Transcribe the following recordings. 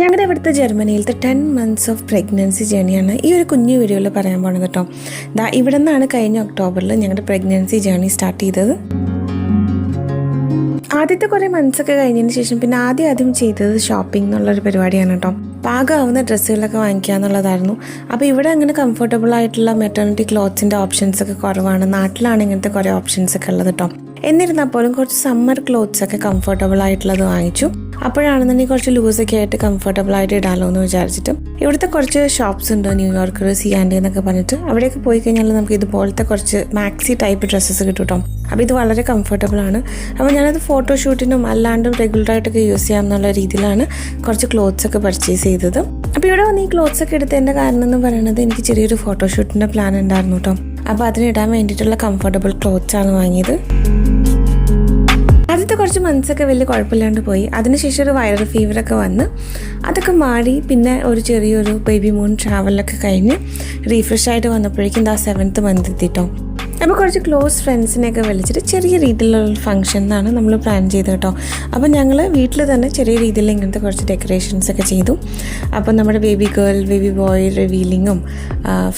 ഞങ്ങളുടെ ഇവിടുത്തെ ജർമ്മനിയിലത്തെ ടെൻ മന്ത്സ് ഓഫ് പ്രഗ്നൻസി ജേണിയാണ് ഈ ഒരു കുഞ്ഞു വീഡിയോയിൽ പറയാൻ പോണത് കേട്ടോ. ദാ ഇവിടെ നിന്നാണ് കഴിഞ്ഞ ഒക്ടോബറിൽ ഞങ്ങളുടെ പ്രഗ്നൻസി ജേണി സ്റ്റാർട്ട് ചെയ്തത്. ആദ്യത്തെ കുറേ മന്ത്സ് ഒക്കെ കഴിഞ്ഞതിന് ശേഷം പിന്നെ ആദ്യം ആദ്യം ചെയ്തത് ഷോപ്പിംഗ് എന്നുള്ളൊരു പരിപാടിയാണ് കേട്ടോ. പാകമാവുന്ന ഡ്രസ്സുകളൊക്കെ വാങ്ങിക്കുക എന്നുള്ളതായിരുന്നു. അപ്പോൾ ഇവിടെ അങ്ങനെ കംഫർട്ടബിൾ ആയിട്ടുള്ള മെറ്റേണിറ്റി ക്ലോത്ത്സിന്റെ ഓപ്ഷൻസ് ഒക്കെ കുറവാണ്. നാട്ടിലാണ് ഇങ്ങനത്തെ കുറേ ഓപ്ഷൻസ് ഒക്കെ ഉള്ളത് കേട്ടോ. എന്നിരുന്നാൽ പോലും കുറച്ച് സമ്മർ ക്ലോത്ത്സ് ഒക്കെ കംഫർട്ടബിൾ ആയിട്ടുള്ളത് വാങ്ങിച്ചു. അപ്പോഴാണെന്നുണ്ടെങ്കിൽ കുറച്ച് ലൂസൊക്കെ ആയിട്ട് കംഫർട്ടബിൾ ആയിട്ട് ഇടാമല്ലോ എന്ന് വിചാരിച്ചിട്ട്. ഇവിടുത്തെ കുറച്ച് ഷോപ്സ് ഉണ്ട് ന്യൂയോർക്കർ സി ആൻഡ് എന്നൊക്കെ പറഞ്ഞിട്ട്. അവിടെയൊക്കെ പോയി കഴിഞ്ഞാൽ നമുക്ക് ഇതുപോലത്തെ കുറച്ച് മാക്സി ടൈപ്പ് ഡ്രസ്സസ് കിട്ടും കേട്ടോ അപ്പോൾ ഇത് വളരെ കംഫർട്ടബിൾ ആണ്. അപ്പോൾ ഞാനത് ഫോട്ടോഷൂട്ടിനും അല്ലാണ്ടും റെഗുലറായിട്ടൊക്കെ യൂസ് ചെയ്യാം എന്നുള്ള രീതിയിലാണ് കുറച്ച് ക്ലോത്ത്സ് ഒക്കെ പർച്ചേസ് ചെയ്തത്. അപ്പോൾ ഇവിടെ വന്ന് ഈ ക്ലോത്ത്സ് ഒക്കെ എടുത്തതിന്റെ കാരണം എന്ന് പറയുന്നത് എനിക്ക് ചെറിയൊരു ഫോട്ടോഷൂട്ടിന്റെ പ്ലാൻ ഉണ്ടായിരുന്നു കേട്ടോ. അപ്പോൾ അതിനിടാൻ വേണ്ടിയിട്ടുള്ള കംഫർട്ടബിൾ ക്ലോത്ത്സ് ആണ് വാങ്ങിയത്. കുറച്ച് മന്ത്സൊക്കെ വലിയ കുഴപ്പമില്ലാണ്ട് പോയി. അതിനുശേഷം ഒരു വൈറൽ ഫീവറൊക്കെ വന്ന് അതൊക്കെ മാറി. പിന്നെ ഒരു ചെറിയൊരു ബേബി മൂൺ ട്രാവലൊക്കെ കഴിഞ്ഞ് റീഫ്രഷ് ആയിട്ട് വന്നപ്പോഴേക്കും ഇതാ സെവൻത്ത് മന്ത് എത്തിട്ടോ. അപ്പോൾ കുറച്ച് ക്ലോസ് ഫ്രണ്ട്സിനെയൊക്കെ വിളിച്ചിട്ട് ചെറിയ രീതിയിലുള്ള ഫംഗ്ഷൻ എന്നാണ് നമ്മൾ പ്ലാൻ ചെയ്തത് കേട്ടോ. അപ്പോൾ ഞങ്ങൾ വീട്ടിൽ തന്നെ ചെറിയ രീതിയിൽ ഇങ്ങനത്തെ കുറച്ച് ഡെക്കറേഷൻസ് ഒക്കെ ചെയ്തു. അപ്പോൾ നമ്മുടെ ബേബി ഗേൾ ബേബി ബോയ് റിവീലിങ്ങും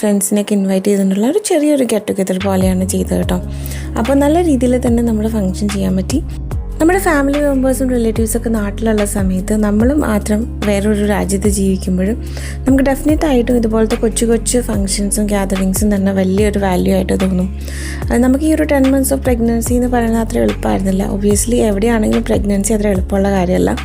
ഫ്രണ്ട്സിനെയൊക്കെ ഇൻവൈറ്റ് ചെയ്തിട്ടുള്ള ഒരു ചെറിയൊരു ഗെറ്റ് ടുഗെദർ പോലെയാണ് ചെയ്തത് കേട്ടോ. അപ്പോൾ നല്ല രീതിയിൽ തന്നെ നമ്മുടെ ഫംഗ്ഷൻ ചെയ്യാൻ പറ്റി. നമ്മുടെ ഫാമിലി മെമ്പേഴ്സും റിലേറ്റീവ്സൊക്കെ നാട്ടിലുള്ള സമയത്ത് നമ്മൾ മാത്രം വേറൊരു രാജ്യത്ത് ജീവിക്കുമ്പോഴും നമുക്ക് ഡെഫിനറ്റ് ആയിട്ടും ഇതുപോലത്തെ കൊച്ചു കൊച്ചു ഫങ്ഷൻസും ഗ്യാതറിങ്സും തന്നെ വലിയൊരു വാല്യൂ ആയിട്ട് തോന്നും. അത് നമുക്ക് ഈ ഒരു ടെൻ മന്ത്സ് ഓഫ് പ്രഗ്നൻസി എന്ന് പറയുന്നത് അത്ര എളുപ്പമായിരുന്നില്ല. ഒബ്വിയസ്ലി എവിടെയാണെങ്കിലും പ്രഗ്നൻസി അത്ര എളുപ്പമുള്ള കാര്യമല്ല.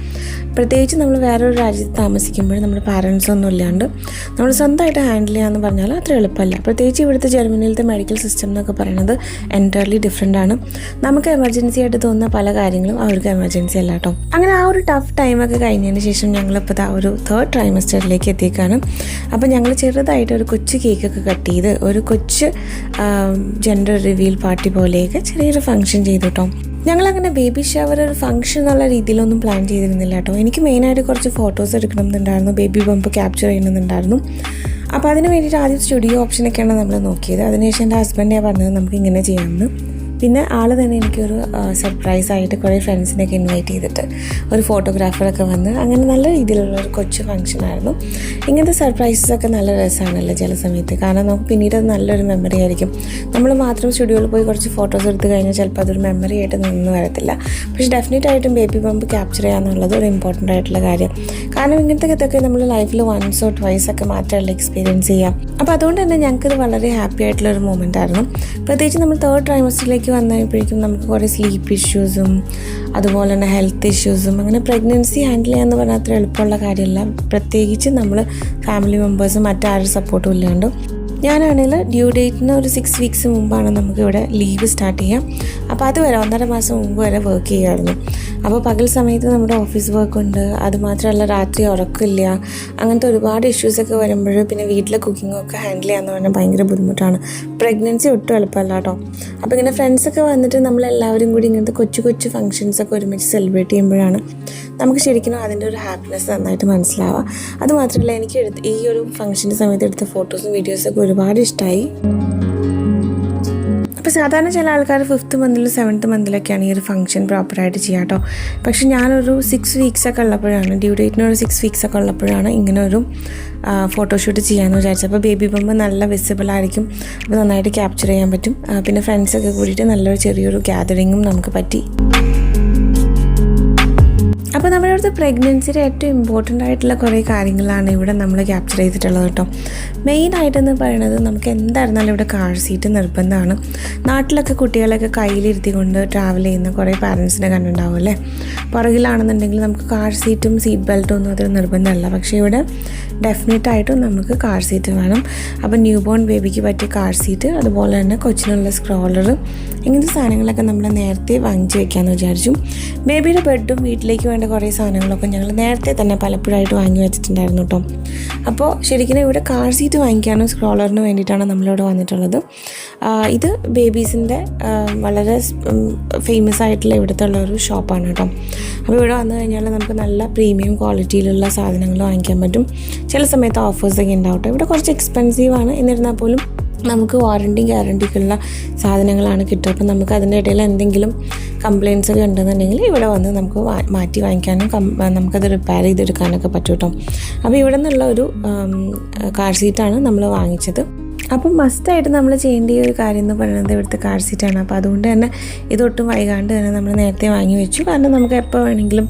പ്രത്യേകിച്ച് നമ്മൾ വേറൊരു രാജ്യത്ത് താമസിക്കുമ്പോൾ നമ്മുടെ പാരൻസ് ഒന്നും ഇല്ലാണ്ട് നമ്മൾ സ്വന്തമായിട്ട് ഹാൻഡിൽ ചെയ്യാമെന്ന് പറഞ്ഞാൽ അത്ര എളുപ്പമല്ല. പ്രത്യേകിച്ച് ഇവിടുത്തെ ജർമ്മനിയിലത്തെ മെഡിക്കൽ സിസ്റ്റം എന്നൊക്കെ പറയുന്നത് എന്റയർലി ഡിഫറെന്റ് ആണ്. നമുക്ക് എമർജൻസി ആയിട്ട് തോന്നുന്ന പല കാര്യങ്ങളും അവർക്ക് എമർജൻസി അല്ല കേട്ടോ അങ്ങനെ ആ ഒരു ടഫ് ടൈമൊക്കെ കഴിഞ്ഞതിന് ശേഷം ഞങ്ങളിപ്പോൾ ആ ഒരു തേർഡ് ട്രൈമസ്റ്ററിലേക്ക് എത്തിയേക്കാണ്. അപ്പോൾ ഞങ്ങൾ ചെറുതായിട്ട് ഒരു കൊച്ചു കേക്കൊക്കെ കട്ട് ചെയ്ത് ഒരു കൊച്ചു ജെൻഡർ റിവീൽ പാർട്ടി പോലെയൊക്കെ ചെറിയൊരു ഫംഗ്ഷൻ ചെയ്തു കേട്ടോ ഞങ്ങളങ്ങനെ ബേബി ഷവർ ഒരു ഫംഗ്ഷൻ എന്നുള്ള രീതിയിലൊന്നും പ്ലാൻ ചെയ്തിരുന്നില്ല കേട്ടോ എനിക്ക് മെയിനായിട്ട് കുറച്ച് ഫോട്ടോസ് എടുക്കണമെന്നുണ്ടായിരുന്നു. ബേബി ബംപ് ക്യാപ്ചർ ചെയ്യണമെന്നുണ്ടായിരുന്നു. അപ്പോൾ അതിന് വേണ്ടിയിട്ട് ആദ്യം സ്റ്റുഡിയോ ഓപ്ഷനൊക്കെയാണ് നമ്മൾ നോക്കിയത്. അതിനുശേഷം എന്റെ ഹസ്ബൻഡേ പറഞ്ഞത് നമുക്ക് ഇങ്ങനെ ചെയ്യാമെന്ന്. പിന്നെ ആൾ തന്നെ എനിക്കൊരു സർപ്രൈസ് ആയിട്ട് കുറേ ഫ്രണ്ട്സിനെയൊക്കെ ഇൻവൈറ്റ് ചെയ്തിട്ട് ഒരു ഫോട്ടോഗ്രാഫറൊക്കെ വന്ന് അങ്ങനെ നല്ല രീതിയിലുള്ള ഒരു കൊച്ചു ഫംഗ്ഷനായിരുന്നു ഇങ്ങനത്തെ സർപ്രൈസസ് ഒക്കെ നല്ല രസമാണല്ലോ ചില സമയത്ത്. കാരണം നമുക്ക് പിന്നീട് അത് നല്ലൊരു മെമ്മറി ആയിരിക്കും. നമ്മൾ മാത്രം സ്റ്റുഡിയോയിൽ പോയി കുറച്ച് ഫോട്ടോസ് എടുത്ത് കഴിഞ്ഞാൽ ചിലപ്പോൾ അതൊരു മെമ്മറി ആയിട്ട് നിന്ന് വരത്തില്ല. പക്ഷേ ഡെഫിനറ്റ് ആയിട്ടും ബേബി ബംബ് ക്യാപ്ചർ ചെയ്യാന്നുള്ളത് ഒരു ഇമ്പോർട്ടന്റ് ആയിട്ടുള്ള കാര്യം. കാരണം ഇങ്ങനത്തെ ഇതൊക്കെ നമ്മൾ ലൈഫിൽ വൺസ് ഓർ ട്വൈസ് ഒക്കെ മാത്രമല്ല എക്സ്പീരിയൻസ് ചെയ്യാം. അപ്പോൾ അതുകൊണ്ട് തന്നെ ഞങ്ങൾക്കിത് വളരെ ഹാപ്പി ആയിട്ടുള്ള ഒരു മൂമെന്റ് ആയിരുന്നു. പ്രത്യേകിച്ച് നമ്മൾ തേർഡ് ട്രൈമസ്റ്ററിലേക്ക് വന്നപ്പോഴേക്കും നമുക്ക് കുറേ സ്ലീപ്പ് ഇഷ്യൂസും അതുപോലെ തന്നെ ഹെൽത്ത് ഇഷ്യൂസും അങ്ങനെ പ്രഗ്നൻസി ഹാൻഡിൽ ചെയ്യാന്ന് പറഞ്ഞാൽ അത്ര എളുപ്പമുള്ള കാര്യമല്ല. പ്രത്യേകിച്ച് നമ്മൾ ഫാമിലി മെമ്പേഴ്സും മറ്റാരും സപ്പോർട്ടും ഇല്ലാണ്ട്. ഞാനാണെങ്കിൽ ഡ്യൂ ഡേറ്റിന് ഒരു സിക്സ് വീക്സ് മുമ്പാണ് നമുക്കിവിടെ ലീവ് സ്റ്റാർട്ട് ചെയ്യാം. അപ്പോൾ അതുവരെ ഒന്നര മാസം മുമ്പ് വരെ വർക്ക് ചെയ്യുമായിരുന്നു അപ്പോൾ പകൽ സമയത്ത് നമ്മുടെ ഓഫീസ് വർക്ക് ഉണ്ട്. അതുമാത്രമല്ല രാത്രി ഉറക്കില്ല. അങ്ങനത്തെ ഒരുപാട് ഇഷ്യൂസൊക്കെ വരുമ്പോൾ പിന്നെ വീട്ടിലെ കുക്കിങ്ങും ഒക്കെ ഹാൻഡിൽ ചെയ്യാന്ന് പറഞ്ഞാൽ ഭയങ്കര ബുദ്ധിമുട്ടാണ്. പ്രഗ്നൻസി ഒട്ടും എളുപ്പമല്ല കേട്ടോ അപ്പോൾ ഇങ്ങനെ ഫ്രണ്ട്സൊക്കെ വന്നിട്ട് നമ്മളെല്ലാവരും കൂടി ഇങ്ങനത്തെ കൊച്ചു കൊച്ചു ഫങ്ഷൻസൊക്കെ ഒരുമിച്ച് സെലിബ്രേറ്റ് ചെയ്യുമ്പോഴാണ് നമുക്ക് ശരിക്കും അതിന്റെ ഒരു ഹാപ്പിനെസ് നന്നായിട്ട് മനസ്സിലാവുക. അതുമാത്രമല്ല എനിക്ക് എടുത്ത് ഈ ഒരു ഫംഗ്ഷന്റെ സമയത്ത് എടുത്ത ഫോട്ടോസും വീഡിയോസൊക്കെ ഒരുപാട് ഇഷ്ടമായി അപ്പോൾ സാധാരണ ചില ആൾക്കാർ ഫിഫ്ത്ത് മന്തിലും സെവൻത്ത് മന്തിലൊക്കെയാണ് ഈ ഒരു ഫംഗ്ഷൻ പ്രോപ്പറായിട്ട് ചെയ്യുക കേട്ടോ പക്ഷേ ഞാനൊരു സിക്സ് വീക്സൊക്കെ ഉള്ളപ്പോഴാണ് ഡ്യൂ ഡേറ്റിനൊരു സിക്സ് വീക്സൊക്കെ ഉള്ളപ്പോഴാണ് ഇങ്ങനെ ഒരു ഫോട്ടോഷൂട്ട് ചെയ്യാമെന്ന് വിചാരിച്ചത്. അപ്പോൾ ബേബി ബമ്പ് നല്ല വിസിബിൾ ആയിരിക്കും. അപ്പോൾ നന്നായിട്ട് ക്യാപ്ചർ ചെയ്യാൻ പറ്റും. പിന്നെ ഫ്രണ്ട്സൊക്കെ കൂടിയിട്ട് നല്ലൊരു ചെറിയൊരു ഗ്യാതറിങ്ങും നമുക്ക് പറ്റി. അപ്പോൾ നമ്മുടെ അടുത്ത് പ്രഗ്നൻസിയുടെ ഏറ്റവും ഇമ്പോർട്ടന്റ് ആയിട്ടുള്ള കുറേ കാര്യങ്ങളാണ് ഇവിടെ നമ്മൾ ക്യാപ്ചർ ചെയ്തിട്ടുള്ളത് കേട്ടോ മെയിനായിട്ടെന്ന് പറയുന്നത് നമുക്ക് എന്തായിരുന്നാലും ഇവിടെ കാർ സീറ്റ് നിർബന്ധമാണ്. നാട്ടിലൊക്കെ കുട്ടികളൊക്കെ കയ്യിലിരുത്തിക്കൊണ്ട് ട്രാവൽ ചെയ്യുന്ന കുറേ പാരൻസിനെ കണ്ടിട്ടുണ്ടാവും അല്ലേ? പുറകിലാണെന്നുണ്ടെങ്കിൽ നമുക്ക് കാർ സീറ്റും സീറ്റ് ബെൽറ്റും ഒന്നും അതൊരു നിർബന്ധമല്ല. പക്ഷേ ഇവിടെ ഡെഫിനറ്റ് ആയിട്ടും നമുക്ക് കാർ സീറ്റ് വേണം. അപ്പോൾ ന്യൂ ബോൺ ബേബിക്ക് പറ്റിയ കാർ സീറ്റ് അതുപോലെ തന്നെ കൊച്ചിനുള്ള സ്ക്രോളർ ഇങ്ങനത്തെ സാധനങ്ങളൊക്കെ നമ്മൾ നേരത്തെ വാങ്ങിച്ച് വെക്കാമെന്ന് വിചാരിച്ചു. ബേബിയുടെ ബെഡും വീട്ടിലേക്ക് വേണ്ട കുറേ സാധനങ്ങളൊക്കെ ഞങ്ങൾ നേരത്തെ തന്നെ പലപ്പോഴായിട്ട് വാങ്ങി വെച്ചിട്ടുണ്ടായിരുന്നു കേട്ടോ അപ്പോൾ ശരിക്കും ഇവിടെ കാർ സീറ്റ് വാങ്ങിക്കാനും സ്ക്രോളറിന് വേണ്ടിയിട്ടാണ് നമ്മളിവിടെ വന്നിട്ടുള്ളത്. ഇത് ബേബീസിന്റെ വളരെ ഫേമസ് ആയിട്ടുള്ള ഇവിടുത്തെ ഉള്ള ഒരു ഷോപ്പാണ് കേട്ടോ അപ്പോൾ ഇവിടെ വന്നു കഴിഞ്ഞാൽ നമുക്ക് നല്ല പ്രീമിയം ക്വാളിറ്റിയിലുള്ള സാധനങ്ങൾ വാങ്ങിക്കാൻ പറ്റും. ചില സമയത്ത് ഓഫേഴ്സൊക്കെ ഉണ്ടാവും കേട്ടോ ഇവിടെ കുറച്ച് എക്സ്പെൻസീവ് ആണ്. എന്നിരുന്നാൽ പോലും നമുക്ക് വാറണ്ടി ഗ്യാരണ്ടിക്കുള്ള സാധനങ്ങളാണ് കിട്ടുക. അപ്പം നമുക്ക് അതിന്റെ ഇടയിൽ എന്തെങ്കിലും കംപ്ലയിൻസ് ഒക്കെ ഉണ്ടെന്നുണ്ടെങ്കിൽ ഇവിടെ വന്ന് നമുക്ക് മാറ്റി വാങ്ങിക്കാനും നമുക്കത് റിപ്പയർ ചെയ്തെടുക്കാനൊക്കെ പറ്റും കേട്ടോ. അപ്പോൾ ഇവിടെ നിന്നുള്ള ഒരു കാർ സീറ്റാണ് നമ്മൾ വാങ്ങിച്ചത്. അപ്പം മസ്റ്റായിട്ട് നമ്മൾ ചെയ്യേണ്ട ഈ ഒരു കാര്യം എന്ന് പറയുന്നത് ഇവിടുത്തെ കാർ സീറ്റാണ് അപ്പോൾ അതുകൊണ്ട് തന്നെ ഇതൊട്ടും വൈകാണ്ട് തന്നെ നമ്മൾ നേരത്തെ വാങ്ങി വെച്ചു. കാരണം നമുക്ക് എപ്പോൾ വേണമെങ്കിലും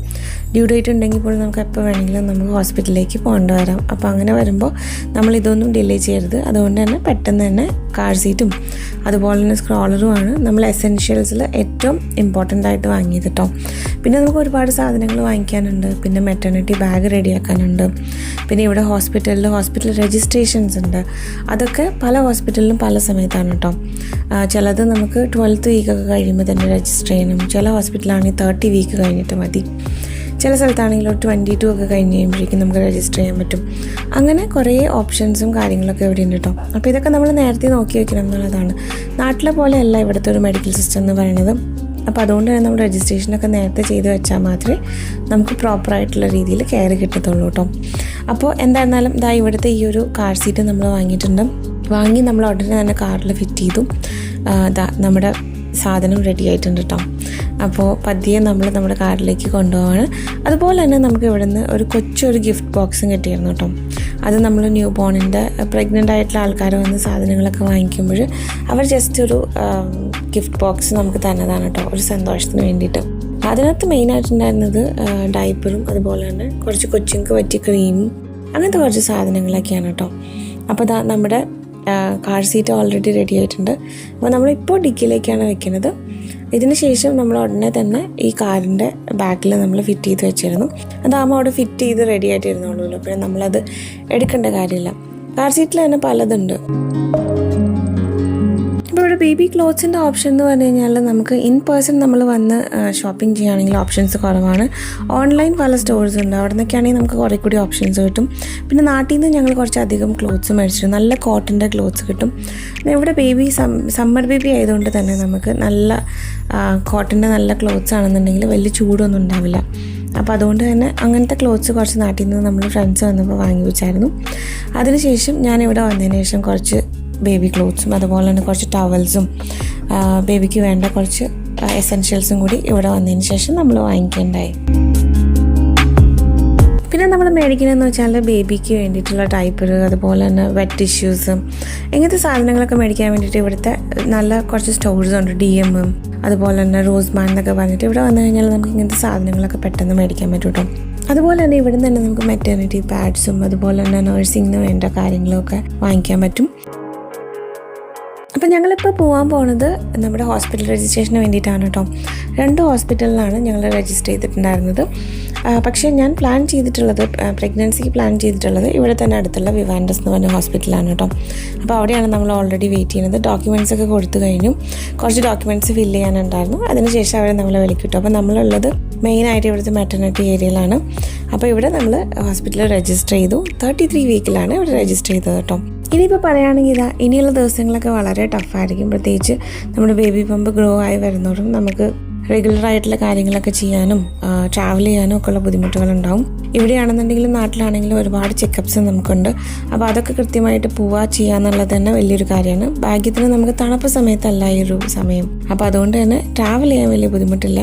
ഡ്യൂ ഡേറ്റ് ഉണ്ടെങ്കിൽ പോലും നമുക്ക് എപ്പോൾ വേണമെങ്കിലും നമുക്ക് ഹോസ്പിറ്റലിലേക്ക് പോകേണ്ടി വരാം. അപ്പോൾ അങ്ങനെ വരുമ്പോൾ നമ്മൾ ഇതൊന്നും ഡിലേ ചെയ്യരുത്. അതുകൊണ്ട് തന്നെ പെട്ടെന്ന് തന്നെ കാർ സീറ്റും അതുപോലെ തന്നെ സ്ക്രോളറുമാണ് നമ്മൾ എസെൻഷ്യൽസിൽ ഏറ്റവും ഇമ്പോർട്ടന്റ് ആയിട്ട് വാങ്ങിയത് കേട്ടോ പിന്നെ നമുക്ക് ഒരുപാട് സാധനങ്ങൾ വാങ്ങിക്കാനുണ്ട്. പിന്നെ മെറ്റേണിറ്റി ബാഗ് റെഡിയാക്കാനുണ്ട് പിന്നെ ഇവിടെ ഹോസ്പിറ്റലിൽ ഹോസ്പിറ്റൽ രജിസ്ട്രേഷൻസ് ഉണ്ട്. അതൊക്കെ പല ഹോസ്പിറ്റലിലും പല സമയത്താണ് കേട്ടോ ചിലത് നമുക്ക് ട്വൽത്ത് വീക്കൊക്കെ കഴിയുമ്പോൾ തന്നെ രജിസ്റ്റർ ചെയ്യണം. ചില ഹോസ്പിറ്റലാണെങ്കിൽ തേർട്ടി വീക്ക് കഴിഞ്ഞിട്ട് മതി. ചില സ്ഥലത്താണെങ്കിൽ ഒരു ട്വന്റി ടു ഒക്കെ കഴിഞ്ഞ് കഴിയുമ്പോഴേക്കും നമുക്ക് രജിസ്റ്റർ ചെയ്യാൻ പറ്റും. അങ്ങനെ കുറേ ഓപ്ഷൻസും കാര്യങ്ങളൊക്കെ ഇവിടെ ഉണ്ട് കേട്ടോ അപ്പോൾ ഇതൊക്കെ നമ്മൾ നേരത്തെ നോക്കി വയ്ക്കണം എന്നുള്ളതാണ്. നാട്ടിലെ പോലെയല്ല ഇവിടുത്തെ ഒരു മെഡിക്കൽ സിസ്റ്റം എന്ന് പറയുന്നത്. അപ്പോൾ അതുകൊണ്ട് തന്നെ നമ്മൾ രജിസ്ട്രേഷനൊക്കെ നേരത്തെ ചെയ്ത് വെച്ചാൽ മാത്രമേ നമുക്ക് പ്രോപ്പറായിട്ടുള്ള രീതിയിൽ കെയർ കിട്ടത്തുള്ളൂ കേട്ടോ അപ്പോൾ എന്തായിരുന്നാലും ഇതാ ഇവിടുത്തെ ഈ ഒരു കാർ സീറ്റ് നമ്മൾ വാങ്ങിയിട്ടുണ്ട്. വാങ്ങി നമ്മൾ ഉടനെ തന്നെ കാറിൽ ഫിറ്റ് ചെയ്തു. നമ്മുടെ സാധനം റെഡി ആയിട്ടുണ്ട് കേട്ടോ അപ്പോൾ പതിയെ നമ്മൾ നമ്മുടെ കാറിലേക്ക് കൊണ്ടുപോവാണ്. അതുപോലെ തന്നെ നമുക്ക് ഇവിടെ നിന്ന് ഒരു കൊച്ചൊരു ഗിഫ്റ്റ് ബോക്സും കിട്ടിയിരുന്നു കേട്ടോ അത് നമ്മൾ ന്യൂ ബോണിന്റെ പ്രഗ്നന്റ് ആയിട്ടുള്ള ആൾക്കാർ വന്ന് സാധനങ്ങളൊക്കെ വാങ്ങിക്കുമ്പോൾ അവർ ജസ്റ്റ് ഒരു ഗിഫ്റ്റ് ബോക്സ് നമുക്ക് തന്നതാണ് കേട്ടോ ഒരു സന്തോഷത്തിന് വേണ്ടിയിട്ട്. അതിനകത്ത് മെയിനായിട്ടുണ്ടായിരുന്നത് ഡൈപ്പറും അതുപോലെ തന്നെ കുറച്ച് കൊച്ചുങ്ങൾക്ക് പറ്റിയ ക്രീമും അങ്ങനത്തെ കുറച്ച് സാധനങ്ങളൊക്കെയാണ് കേട്ടോ അപ്പോൾ നമ്മുടെ കാർ സീറ്റ് ഓൾറെഡി റെഡി ആയിട്ടുണ്ട്. അപ്പോൾ നമ്മളിപ്പോൾ ഡിക്കിയിലേക്കാണ് വെക്കുന്നത്. ഇതിന് ശേഷം നമ്മൾ ഉടനെ തന്നെ ഈ കാറിന്റെ ബാക്കിൽ നമ്മൾ ഫിറ്റ് ചെയ്ത് വെച്ചിരുന്നു. അതാകുമ്പോൾ അവിടെ ഫിറ്റ് ചെയ്ത് റെഡി ആയിട്ടിരുന്നുള്ളൂ അപ്പോഴും നമ്മളത് എടുക്കേണ്ട കാര്യമില്ല. കാർ സീറ്റിൽ തന്നെ പലതുണ്ട്. ഇവിടെ ബേബി ക്ലോത്ത്സിന്റെ ഓപ്ഷൻ എന്ന് പറഞ്ഞു കഴിഞ്ഞാൽ നമുക്ക് ഇൻ പേഴ്സൺ നമ്മൾ വന്ന് ഷോപ്പിംഗ് ചെയ്യുകയാണെങ്കിൽ ഓപ്ഷൻസ് കുറവാണ്. ഓൺലൈൻ പല സ്റ്റോഴ്സ് ഉണ്ട്. അവിടെ നിന്നൊക്കെയാണെങ്കിൽ നമുക്ക് കുറേ കൂടി ഓപ്ഷൻസ് കിട്ടും. പിന്നെ നാട്ടിൽ നിന്ന് ഞങ്ങൾ കുറച്ചധികം ക്ലോത്ത്സ് മേടിച്ചു നല്ല കോട്ടന്റെ ക്ലോത്ത്സ് കിട്ടും. ഇവിടെ ബേബി സമ്മർ ബേബി ആയതുകൊണ്ട് തന്നെ നമുക്ക് നല്ല കോട്ടന്റെ നല്ല ക്ലോത്ത്സ് ആണെന്നുണ്ടെങ്കിൽ വലിയ ചൂടൊന്നും ഉണ്ടാവില്ല. അപ്പോൾ അതുകൊണ്ട് തന്നെ അങ്ങനത്തെ ക്ലോത്ത്സ് കുറച്ച് നാട്ടിൽ നിന്ന് നമ്മൾ ഫ്രണ്ട്സ് വന്നപ്പോൾ വാങ്ങി വെച്ചായിരുന്നു അതിനുശേഷം ഞാൻ ഇവിടെ വന്നതിന് ശേഷം കുറച്ച് ബേബി ക്ലോത്ത്സും അതുപോലെ തന്നെ കുറച്ച് ടവൽസും ബേബിക്ക് വേണ്ട കുറച്ച് എസെൻഷ്യൽസും കൂടി ഇവിടെ വന്നതിന് ശേഷം നമ്മൾ വാങ്ങിക്കേണ്ടായി പിന്നെ നമ്മൾ മേടിക്കുന്നതെന്ന് വെച്ചാൽ ബേബിക്ക് വേണ്ടിയിട്ടുള്ള ടൈപ്പർ അതുപോലെ തന്നെ വെറ്റ് ടിഷ്യൂസ് ഇങ്ങനത്തെ സാധനങ്ങളൊക്കെ മേടിക്കാൻ വേണ്ടിയിട്ട് ഇവിടുത്തെ നല്ല കുറച്ച് സ്റ്റോഴ്സ് ഉണ്ട്. ഡി എമ്മും അതുപോലെ തന്നെ റോസ്മാൻ എന്നൊക്കെ പറഞ്ഞിട്ട് ഇവിടെ വന്നു കഴിഞ്ഞാൽ നമുക്ക് ഇങ്ങനത്തെ സാധനങ്ങളൊക്കെ പെട്ടെന്ന് മേടിക്കാൻ പറ്റും കേട്ടോ. അതുപോലെ തന്നെ ഇവിടെ തന്നെ നമുക്ക് മെറ്റേണിറ്റി പാഡ്സും അതുപോലെ തന്നെ നഴ്സിംഗിന് വേണ്ട കാര്യങ്ങളൊക്കെ വാങ്ങിക്കാൻ പറ്റും. അപ്പം ഞങ്ങളിപ്പോൾ പോകാൻ പോണത് നമ്മുടെ ഹോസ്പിറ്റൽ രജിസ്ട്രേഷന് വേണ്ടിയിട്ടാണ് കേട്ടോ. രണ്ട് ഹോസ്പിറ്റലിലാണ് ഞങ്ങൾ രജിസ്റ്റർ ചെയ്തിട്ടുണ്ടായിരുന്നത്. പക്ഷേ ഞാൻ പ്ലാൻ ചെയ്തിട്ടുള്ളത് പ്രഗ്നൻസിക്ക് പ്ലാൻ ചെയ്തിട്ടുള്ളത് ഇവിടെ തന്നെ അടുത്തുള്ള വിവാൻഡസ് എന്ന് പറഞ്ഞ ഹോസ്പിറ്റലാണ് കേട്ടോ. അപ്പോൾ അവിടെയാണ് നമ്മൾ ഓൾറെഡി വെയിറ്റ് ചെയ്യുന്നത്. ഡോക്യുമെന്റ്സ് ഒക്കെ കൊടുത്തു കഴിഞ്ഞു. കുറച്ച് ഡോക്യുമെന്റ്സ് ഫില്ല് ചെയ്യാനുണ്ടായിരുന്നു. അതിനുശേഷം അവരെ നമ്മളെ വിളിക്കിട്ടു അപ്പോൾ നമ്മളുള്ളത് മെയിനായിട്ട് ഇവിടുത്തെ മെറ്റർണിറ്റി ഏരിയയിലാണ് അപ്പോൾ ഇവിടെ നമ്മൾ ഹോസ്പിറ്റലിൽ രജിസ്റ്റർ ചെയ്തു. തേർട്ടി ത്രീ വീക്കിലാണ് ഇവിടെ രജിസ്റ്റർ ചെയ്തത് കേട്ടോ. ഇനിയിപ്പോൾ പറയുകയാണെങ്കിൽ ഇതാ ഇനിയുള്ള ദിവസങ്ങളൊക്കെ വളരെ ടഫായിരിക്കും പ്രത്യേകിച്ച് നമ്മുടെ ബേബി പമ്പ് ഗ്രോ ആയി വരുന്നതും നമുക്ക് റെഗുലർ ആയിട്ടുള്ള കാര്യങ്ങളൊക്കെ ചെയ്യാനും ട്രാവൽ ചെയ്യാനും ഒക്കെ ഉള്ള ബുദ്ധിമുട്ടുകളുണ്ടാവും. ഇവിടെയാണെന്നുണ്ടെങ്കിലും നാട്ടിലാണെങ്കിലും ഒരുപാട് ചെക്കപ്സ് നമുക്കുണ്ട്. അപ്പോൾ അതൊക്കെ കൃത്യമായിട്ട് പോവാ ചെയ്യുക എന്നുള്ളത് തന്നെ വലിയൊരു കാര്യമാണ്. ഭാഗ്യത്തിന് നമുക്ക് തണുപ്പ് സമയത്തല്ല ഈ ഒരു സമയം. അപ്പോൾ അതുകൊണ്ട് തന്നെ ട്രാവൽ ചെയ്യാൻ വലിയ ബുദ്ധിമുട്ടില്ല.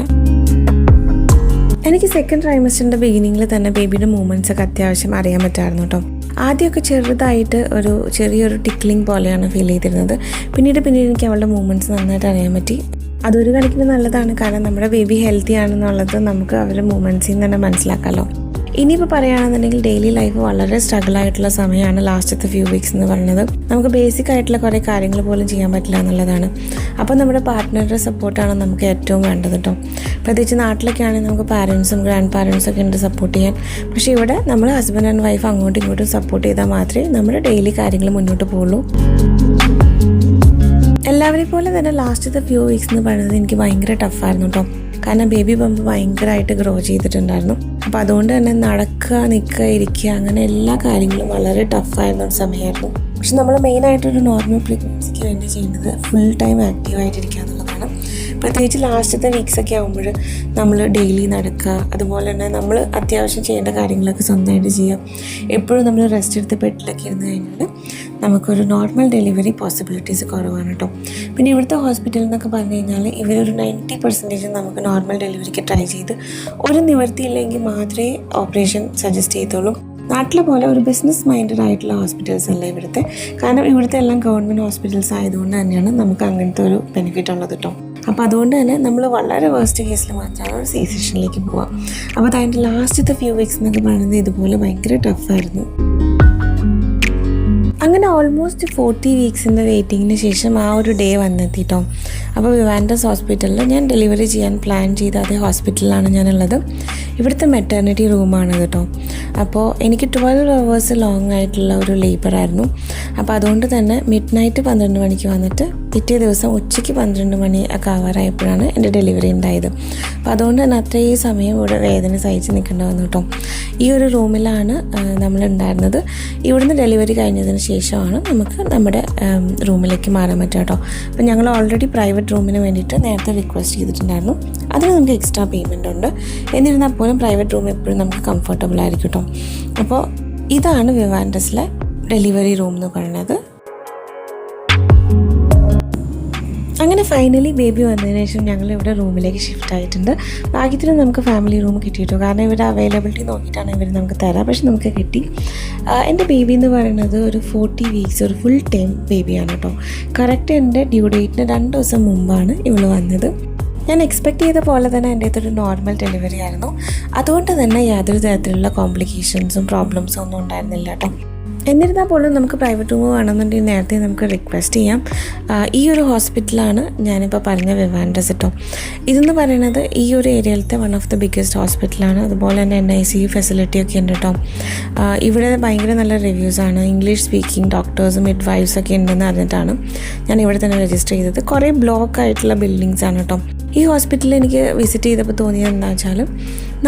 എനിക്ക് സെക്കൻഡ് ട്രൈമസ്റ്ററിന്റെ ബിഗിനിങ്ങിൽ തന്നെ ബേബിയുടെ മൂവ്മെന്റ്സ് ഒക്കെ അത്യാവശ്യം അറിയാൻ പറ്റായിരുന്നു കേട്ടോ. ആദ്യമൊക്കെ ചെറുതായിട്ട് ഒരു ചെറിയൊരു ടിക്ലിംഗ് പോലെയാണ് ഫീൽ ചെയ്തിരുന്നത്. പിന്നീട് പിന്നീട് എനിക്ക് അവളുടെ മൂവ്മെന്റ്സ് നന്നായിട്ട് അറിയാൻ പറ്റി. അതൊരു കണക്കിന് നല്ലതാണ്. കാരണം നമ്മുടെ ബേബി ഹെൽത്തി ആണെന്നുള്ളത് നമുക്ക് അവരുടെ മൂവ്മെന്റ്സിൽ നിന്ന് തന്നെ മനസ്സിലാക്കാമല്ലോ ഇനിയിപ്പോൾ പറയുകയാണെന്നുണ്ടെങ്കിൽ ഡെയിലി ലൈഫ് വളരെ സ്ട്രഗിൾ ആയിട്ടുള്ള സമയമാണ് ലാസ്റ്റത്തെ ഫ്യൂ വീക്സ് എന്ന് പറയുന്നത്. നമുക്ക് ബേസിക് ആയിട്ടുള്ള കുറേ കാര്യങ്ങൾ പോലും ചെയ്യാൻ പറ്റില്ല എന്നുള്ളതാണ്. അപ്പോൾ നമ്മുടെ പാർട്ട്ണറുടെ സപ്പോർട്ടാണ് നമുക്ക് ഏറ്റവും വേണ്ടത് കേട്ടോ പ്രത്യേകിച്ച് നാട്ടിലൊക്കെ ആണെങ്കിൽ നമുക്ക് പാരൻസും ഗ്രാൻഡ് പാരൻസും ഒക്കെ ഉണ്ട് സപ്പോർട്ട് ചെയ്യാൻ. പക്ഷേ ഇവിടെ നമ്മൾ ഹസ്ബൻഡ് ആൻഡ് വൈഫ് അങ്ങോട്ടും ഇങ്ങോട്ടും സപ്പോർട്ട് ചെയ്താൽ മാത്രമേ നമ്മുടെ ഡെയിലി കാര്യങ്ങൾ മുന്നോട്ട് പോകുള്ളൂ എല്ലാവരെയും പോലെ തന്നെ ലാസ്റ്റത്തെ ഫ്യൂ വീക്സ് എന്ന് പറയുന്നത് എനിക്ക് ഭയങ്കര ടഫായിരുന്നു കേട്ടോ കാരണം ബേബി ബമ്പ് ഭയങ്കരമായിട്ട് ഗ്രോ ചെയ്തിട്ടുണ്ടായിരുന്നു. അപ്പോൾ അതുകൊണ്ട് തന്നെ നടക്കുക നിൽക്കുക ഇരിക്കുക അങ്ങനെ എല്ലാ കാര്യങ്ങളും വളരെ ടഫായിരുന്ന ഒരു സമയമായിരുന്നു. പക്ഷെ നമ്മൾ മെയിനായിട്ടൊരു നോർമൽ പ്രഗ്നൻസിക്ക് വേണ്ടി ചെയ്യേണ്ടത് ഫുൾ ടൈം ആക്റ്റീവായിട്ടിരിക്കുക എന്നുള്ളതാണ് പ്രത്യേകിച്ച് ലാസ്റ്റത്തെ വീക്സൊക്കെ ആകുമ്പോൾ നമ്മൾ ഡെയിലി നടക്കുക. അതുപോലെ തന്നെ നമ്മൾ അത്യാവശ്യം ചെയ്യേണ്ട കാര്യങ്ങളൊക്കെ സ്വന്തമായിട്ട് ചെയ്യാം എപ്പോഴും നമ്മൾ റെസ്റ്റ് എടുത്ത് ബെഡിലൊക്കെ ഇരുന്ന് കഴിഞ്ഞാൽ നമുക്കൊരു നോർമൽ ഡെലിവറി പോസിബിലിറ്റീസ് കുറവാണ് കേട്ടോ പിന്നെ ഇവിടുത്തെ ഹോസ്പിറ്റൽ എന്നൊക്കെ പറഞ്ഞു കഴിഞ്ഞാൽ ഇവരൊരു നയന്റി പെർസെന്റേജ് നമുക്ക് നോർമൽ ഡെലിവറിക്ക് ട്രൈ ചെയ്ത് ഒരു നിവർത്തിയില്ലെങ്കിൽ മാത്രമേ ഓപ്പറേഷൻ സജസ്റ്റ് ചെയ്തോളൂ നാട്ടിലെ പോലെ ഒരു ബിസിനസ് മൈൻഡഡ് ആയിട്ടുള്ള ഹോസ്പിറ്റൽസ് അല്ല ഇവിടുത്തെ. കാരണം ഇവിടുത്തെ എല്ലാം ഗവൺമെന്റ് ഹോസ്പിറ്റൽസ് ആയതുകൊണ്ട് തന്നെയാണ് നമുക്ക് അങ്ങനത്തെ ഒരു ബെനിഫിറ്റ് ഉള്ളത് കേട്ടോ അപ്പോൾ അതുകൊണ്ട് തന്നെ നമ്മൾ വളരെ വേസ്റ്റ് കേസിൽ മാത്രമാണ് ഒരു സി സെഷനിലേക്ക് പോവുക അപ്പോൾ അതിന്റെ ലാസ്റ്റത്തെ ഫ്യൂ വീക്സ് എന്നൊക്കെ പറയുന്നത് ഇതുപോലെ ഭയങ്കര ടഫായിരുന്നു അങ്ങനെ ഓൾമോസ്റ്റ് ഫോർട്ടി വീക്സിന്റെ വെയിറ്റിങ്ങിന് ശേഷം ആ ഒരു ഡേ വന്നെത്തിട്ടോ. അപ്പോൾ വിവാൻഡസ് ഹോസ്പിറ്റലിൽ ഞാൻ ഡെലിവറി ചെയ്യാൻ പ്ലാൻ ചെയ്ത അതേ ഹോസ്പിറ്റലിലാണ് ഞാനുള്ളത്. ഇവിടുത്തെ മെറ്റേണിറ്റി റൂമാണ് കേട്ടോ അപ്പോൾ എനിക്ക് ട്വൽവ് അവേഴ്സ് ലോങ് ആയിട്ടുള്ള ഒരു ലേബറായിരുന്നു അപ്പോൾ അതുകൊണ്ട് തന്നെ മിഡ് നൈറ്റ് പന്ത്രണ്ട് മണിക്ക് വന്നിട്ട് പിറ്റേ ദിവസം ഉച്ചയ്ക്ക് പന്ത്രണ്ട് മണി ഒക്കെ ആവാറായപ്പോഴാണ് എന്റെ ഡെലിവറി ഉണ്ടായത്. അപ്പോൾ അതുകൊണ്ട് തന്നെ അത്രയും സമയം ഇവിടെ വേദന സഹിച്ച് നിൽക്കേണ്ടി വന്നു കേട്ടോ. ഈ ഒരു റൂമിലാണ് നമ്മൾ ഉണ്ടായിരുന്നത് ഇവിടുന്ന് ഡെലിവറി കഴിഞ്ഞതിന് ശേഷമാണ് നമുക്ക് നമ്മുടെ റൂമിലേക്ക് മാറാൻ പറ്റുക കേട്ടോ. അപ്പോൾ ഞങ്ങൾ ഓൾറെഡി പ്രൈവറ്റ് റൂമിന് വേണ്ടിയിട്ട് നേരത്തെ റിക്വസ്റ്റ് ചെയ്തിട്ടുണ്ടായിരുന്നു. അതിന് നമുക്ക് എക്സ്ട്രാ പേയ്മെന്റ് ഉണ്ട്. എന്നിരുന്നാൽ പോലും പ്രൈവറ്റ് റൂം എപ്പോഴും നമുക്ക് കംഫർട്ടബിൾ ആയിരിക്കും കേട്ടോ. അപ്പോൾ ഇതാണ് വിവാൻഡസിലെ ഡെലിവറി റൂം എന്ന് പറയുന്നത്. അങ്ങനെ ഫൈനലി ബേബി വന്നതിന് ശേഷം ഞങ്ങൾ ഇവിടെ റൂമിലേക്ക് ഷിഫ്റ്റ് ആയിട്ടുണ്ട്. ഭാഗ്യത്തിന് നമുക്ക് ഫാമിലി റൂം കിട്ടിയിട്ടു. കാരണം ഇവിടെ അവൈലബിലിറ്റി നോക്കിയിട്ടാണ് ഇവർ നമുക്ക് തരാം. പക്ഷെ നമുക്ക് കിട്ടി. എന്റെ ബേബി എന്ന് പറയുന്നത് ഒരു ഫോർട്ടി വീക്സ് ഒരു ഫുൾ ടൈം ബേബിയാണ് കേട്ടോ. കറക്റ്റ് എന്റെ ഡ്യൂ ഡേറ്റിന് രണ്ട് ദിവസം മുമ്പാണ് ഇവൾ വന്നത്. ഞാൻ എക്സ്പെക്ട് ചെയ്ത പോലെ തന്നെ എന്റെ അടുത്തൊരു നോർമൽ ഡെലിവറി ആയിരുന്നു. അതുകൊണ്ട് തന്നെ യാതൊരു തരത്തിലുള്ള കോംപ്ലിക്കേഷൻസും പ്രോബ്ലംസും ഒന്നും ഉണ്ടായിരുന്നില്ല കേട്ടോ. എന്നിരുന്നാൽ പോലും നമുക്ക് പ്രൈവറ്റ് റൂം വേണമെന്നുണ്ടെങ്കിൽ നേരത്തെ നമുക്ക് റിക്വസ്റ്റ് ചെയ്യാം. ഈ ഒരു ഹോസ്പിറ്റലാണ് ഞാനിപ്പോൾ പറഞ്ഞ വിവാൻഡസ് കേട്ടോ ഇതെന്ന് പറയുന്നത് ഈ ഒരു ഏരിയയിലത്തെ വൺ ഓഫ് ദി ബിഗ്ഗസ്റ്റ് ഹോസ്പിറ്റലാണ് അതുപോലെ തന്നെ N I C U facility ഒക്കെ ഉണ്ട് കേട്ടോ ഇവിടെ ഭയങ്കര നല്ല റിവ്യൂസാണ് ഇംഗ്ലീഷ് സ്പീക്കിംഗ് ഡോക്ടേഴ്സും മിഡ് വൈഫ്സ് ഒക്കെ ഉണ്ടെന്ന് അറിഞ്ഞിട്ടാണ് ഞാൻ ഇവിടെ തന്നെ രജിസ്റ്റർ ചെയ്തത്. കുറേ ബ്ലോക്ക് ആയിട്ടുള്ള ബിൽഡിങ്സ് ആണ് കേട്ടോ ഈ ഹോസ്പിറ്റലിൽ എനിക്ക് വിസിറ്റ് ചെയ്തപ്പോൾ തോന്നിയത് എന്താ വെച്ചാൽ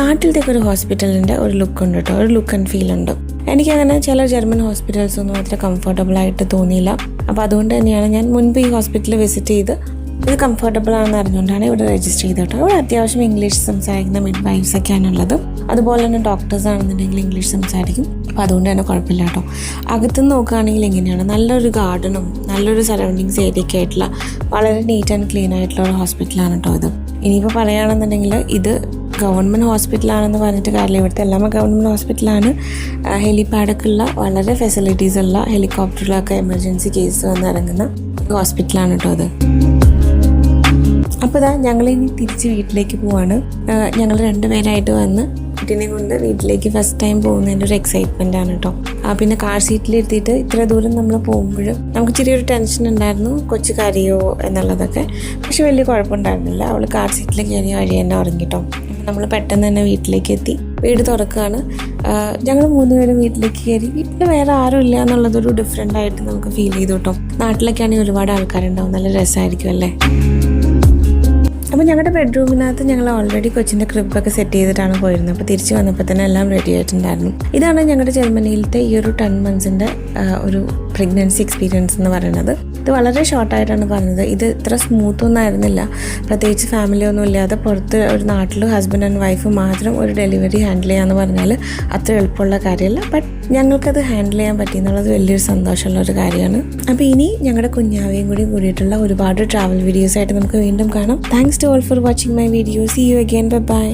നാട്ടിലത്തേക്ക് ഒരു ഹോസ്പിറ്റലിന്റെ ഒരു ലുക്ക് ഉണ്ട് കേട്ടോ ഒരു ലുക്ക് ആൻഡ് ഫീൽ ഉണ്ട്. എനിക്കങ്ങനെ ചില ജർമ്മൻ ഹോസ്പിറ്റൽസ് ഒന്നും അത്ര കംഫർട്ടബിൾ ആയിട്ട് തോന്നിയില്ല. അപ്പോൾ അതുകൊണ്ട് തന്നെയാണ് ഞാൻ മുൻപ് ഈ ഹോസ്പിറ്റലിൽ വിസിറ്റ് ചെയ്ത് ഇത് കംഫർട്ടബിൾ ആണെന്ന് അറിഞ്ഞുകൊണ്ടാണ് ഇവിടെ രജിസ്റ്റർ ചെയ്തത്. കേട്ടോ ഇവിടെ അത്യാവശ്യം ഇംഗ്ലീഷ് സംസാരിക്കുന്ന മിഡ് വൈഫ്സ് ഒക്കെയാണുള്ളത് അതുപോലെ തന്നെ ഡോക്ടേഴ്സ് ആണെന്നുണ്ടെങ്കിൽ ഇംഗ്ലീഷ് സംസാരിക്കും. അപ്പോൾ അതുകൊണ്ട് തന്നെ കുഴപ്പമില്ല കേട്ടോ അകത്തുനിന്ന് നോക്കുകയാണെങ്കിൽ എങ്ങനെയാണ്? നല്ലൊരു ഗാർഡനും നല്ലൊരു സറൗണ്ടിങ്സ് ഏരിയ ഒക്കെ ആയിട്ടുള്ള വളരെ നീറ്റ് ആൻഡ് ക്ലീൻ ആയിട്ടുള്ള ഒരു ഹോസ്പിറ്റലാണ് കേട്ടോ ഇത്. ഇനിയിപ്പോൾ പറയുകയാണെന്നുണ്ടെങ്കിൽ ഇത് ഗവൺമെന്റ് ഹോസ്പിറ്റലാണെന്ന് പറഞ്ഞിട്ട് കാര്യമില്ല. ഇവിടുത്തെ എല്ലാം ഗവൺമെന്റ് ഹോസ്പിറ്റലാണ്. ഹെലിപാഡൊക്കെ ഉള്ള വളരെ ഫെസിലിറ്റീസ് ഉള്ള ഹെലികോപ്റ്ററിലൊക്കെ എമർജൻസി കേസ് വന്ന് ഇറങ്ങുന്ന ഹോസ്പിറ്റലാണ് കേട്ടോ അത്. അപ്പോൾ ഇതാ ഇനി തിരിച്ച് വീട്ടിലേക്ക് പോവാണ്. ഞങ്ങൾ രണ്ടുപേരായിട്ട് വന്ന് കുട്ടീനെ കൊണ്ട് വീട്ടിലേക്ക് ഫസ്റ്റ് ടൈം പോകുന്നതിന്റെ ഒരു എക്സൈറ്റ്മെന്റ് ആണ് കേട്ടോ പിന്നെ കാർ സീറ്റിലിരുത്തിയിട്ട് ഇത്ര ദൂരം നമ്മൾ പോകുമ്പോൾ നമുക്ക് ചെറിയൊരു ടെൻഷൻ ഉണ്ടായിരുന്നു. കൊച്ചു കരയോ എന്നുള്ളതൊക്കെ. പക്ഷെ വലിയ കുഴപ്പമുണ്ടായിരുന്നില്ല. അവൾ കാർ സീറ്റിൽ കയറിയ വഴി തന്നെ ഉറങ്ങിട്ടോ. നമ്മൾ പെട്ടെന്ന് തന്നെ വീട്ടിലേക്ക് എത്തി വീട് തുറക്കുകയാണ് ഞങ്ങൾ മൂന്നുപേരും വീട്ടിലേക്ക് കയറി. വീട്ടിൽ വേറെ ആരും ഇല്ല എന്നുള്ളതൊരു ഡിഫറെന്റ് ആയിട്ട് നമുക്ക് ഫീൽ ചെയ്തു കേട്ടോ നാട്ടിലൊക്കെ ആണെങ്കിൽ ഒരുപാട് ആൾക്കാരുണ്ടാവും. നല്ല രസമായിരിക്കും അല്ലേ? അപ്പോൾ ഞങ്ങളുടെ ബെഡ്റൂമിനകത്ത് ഞങ്ങൾ ഓൾറെഡി കൊച്ചിന്റെ ക്രിബൊക്കെ സെറ്റ് ചെയ്തിട്ടാണ് പോയിരുന്നത്. അപ്പോൾ തിരിച്ച് വന്നപ്പോൾ തന്നെ എല്ലാം റെഡി ആയിട്ടുണ്ടായിരുന്നു. ഇതാണ് ഞങ്ങളുടെ ജർമ്മനിയിലത്തെ ഈ ഒരു ടെൻ മന്ത്സിന്റെ ഒരു പ്രഗ്നൻസി എക്സ്പീരിയൻസ് എന്ന് പറയുന്നത്. ഇത് വളരെ ഷോർട്ടായിട്ടാണ് പറഞ്ഞത്. ഇത് ഇത്ര സ്മൂത്ത് ഒന്നും ആയിരുന്നില്ല. പ്രത്യേകിച്ച് ഫാമിലി ഒന്നും ഇല്ലാതെ പുറത്ത് ഒരു നാട്ടിൽ ഹസ്ബൻഡ് ആൻഡ് വൈഫ് മാത്രം ഒരു ഡെലിവറി ഹാൻഡിൽ ചെയ്യാന്ന് പറഞ്ഞാൽ അത്ര എളുപ്പമുള്ള കാര്യമല്ല. ബട്ട് ഞങ്ങൾക്കത് ഹാൻഡിൽ ചെയ്യാൻ പറ്റി എന്നുള്ളത് വലിയൊരു സന്തോഷമുള്ള ഒരു കാര്യമാണ്. അപ്പോൾ ഇനി ഞങ്ങളുടെ കുഞ്ഞാവേയും കൂടി കൂടിയിട്ടുള്ള ഒരുപാട് ട്രാവൽ വീഡിയോസ് ആയിട്ട് നമുക്ക് വീണ്ടും കാണാം. Thanks to all for watching my video see you bye bye